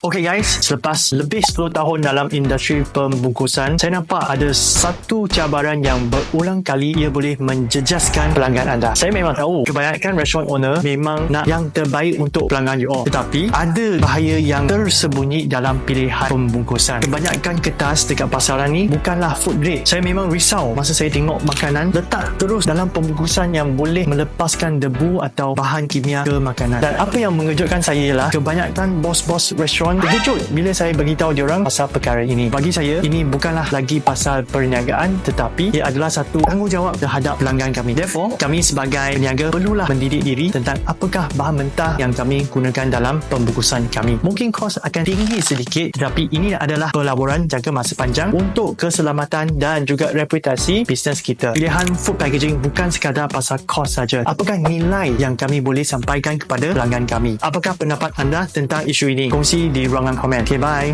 Okay guys, selepas lebih 10 tahun dalam industri pembungkusan, saya nampak ada satu cabaran yang berulang kali ia boleh menjejaskan pelanggan anda. Saya memang tahu kebanyakan restaurant owner memang nak yang terbaik untuk pelanggan you all. Tetapi ada bahaya yang tersembunyi dalam pilihan pembungkusan. Kebanyakan kertas dekat pasaran ni bukanlah food grade. Saya memang risau masa saya tengok makanan letak terus dalam pembungkusan yang boleh melepaskan debu atau bahan kimia ke makanan. Dan apa yang mengejutkan saya ialah kebanyakan bos-bos restoran orang terkejut bila saya beritahu orang pasal perkara ini. Bagi saya, ini bukanlah lagi pasal perniagaan tetapi ia adalah satu tanggungjawab terhadap pelanggan kami. Therefore, kami sebagai peniaga perlulah mendidik diri tentang apakah bahan mentah yang kami gunakan dalam pembungkusan kami. Mungkin kos akan tinggi sedikit tetapi ini adalah pelaburan jangka masa panjang untuk keselamatan dan juga reputasi bisnes kita. Pilihan food packaging bukan sekadar pasal kos saja. Apakah nilai yang kami boleh sampaikan kepada pelanggan kami? Apakah pendapat anda tentang isu ini? Kongsi di di ruangan komentar. Bye.